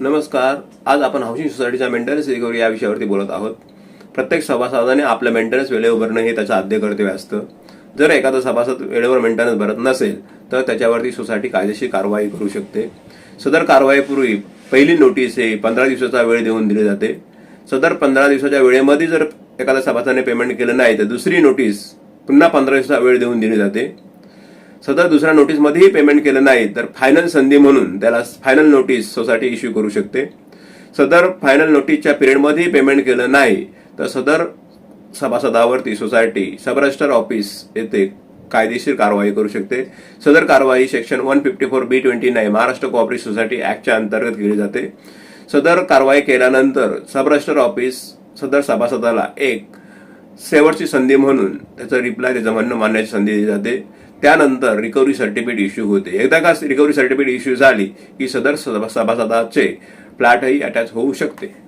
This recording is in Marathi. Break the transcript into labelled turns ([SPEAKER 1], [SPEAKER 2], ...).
[SPEAKER 1] नमस्कार. आज आपण हाऊसिंग सोसायटीच्या मेंटेनन्स रिकव्हरी या विषयावरती बोलत आहोत. प्रत्येक सभासदाने आपलं मेंटेनन्स वेळेवर भरणं हे त्याचं आद्य कर्तव्य असतं. जर एखादा सभासद वेळेवर मेंटेनन्स भरत नसेल तर त्याच्यावरती सोसायटी कायदेशीर कारवाई करू शकते. सदर कारवाईपूर्वी पहिली नोटीस हे पंधरा दिवसाचा वेळ देऊन दिली जाते. सदर पंधरा दिवसाच्या वेळेमध्ये जर एखाद्या सभासदाने पेमेंट केलं नाही तर दुसरी नोटीस पुन्हा पंधरा दिवसाचा वेळ देऊन दिली जाते. सदर दुसऱ्या नोटीसमध्येही पेमेंट केलं नाही तर फायनल संधी म्हणून त्याला फायनल नोटीस सोसायटी इश्यू करू शकते. सदर फायनल नोटीसच्या पिरियडमध्येही पेमेंट केलं नाही तर सदर सभासदावरती सोसायटी सब रजिस्टर ऑफिस येथे कायदेशीर कारवाई करू शकते. सदर कारवाई section one fifty four B twenty nine Maharashtra cooperative society ऍक्टच्या अंतर्गत केली जाते. सदर कारवाई केल्यानंतर सब रजिस्टर ऑफिस सदर सभासदाला एक शेवटची संधी म्हणून त्याचं रिप्लाय त्याचं म्हणणं मानण्याची संधी दिली जाते. त्यानंतर रिकव्हरी सर्टिफिकेट इश्यू होते. एकदा का रिकव्हरी सर्टिफिकेट इश्यू झाली की सदर सभा- सभासदाचे फ्लॅटही अटॅच होऊ शकते.